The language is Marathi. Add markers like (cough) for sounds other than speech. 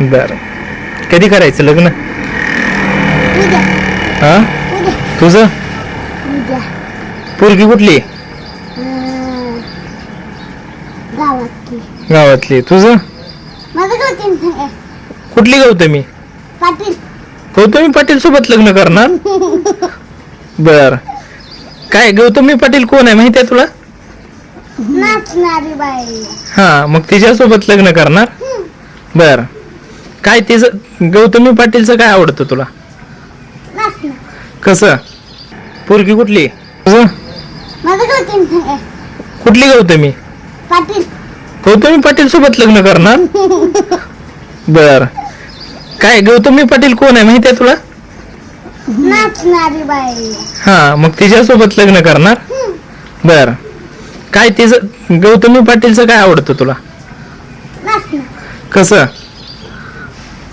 बर. कधी करायचं लग्न? हा? तुझं? पोरगी कुठली? गावातली. तुझं? कुठली गौतमी? पाटील. गौतमी पाटील सोबत लग्न करणार? (laughs) बर. काय गौतमी पाटील कोण आहे? माहिती आहे तुला? नाचणारी बाई. हा मग तिच्यासोबत लग्न करणार? बर. काय तिचं गौतमी पाटीलचं काय आवडतं तुला? नाचणार कसं? पोरगी कुठली? तुझं? माझं गौतम. संग कुठली गौतमी? पाटील. गौतमी पाटील सोबत लग्न करणार? (laughs) बर. काय गौतमी पाटील कोण आहे माहिती आहे तुला? नाचणारी बाई. हा मग तिच्यासोबत लग्न करणार? बर. काय तिचं गौतमी पाटीलचं काय आवडतं तुला? कसं?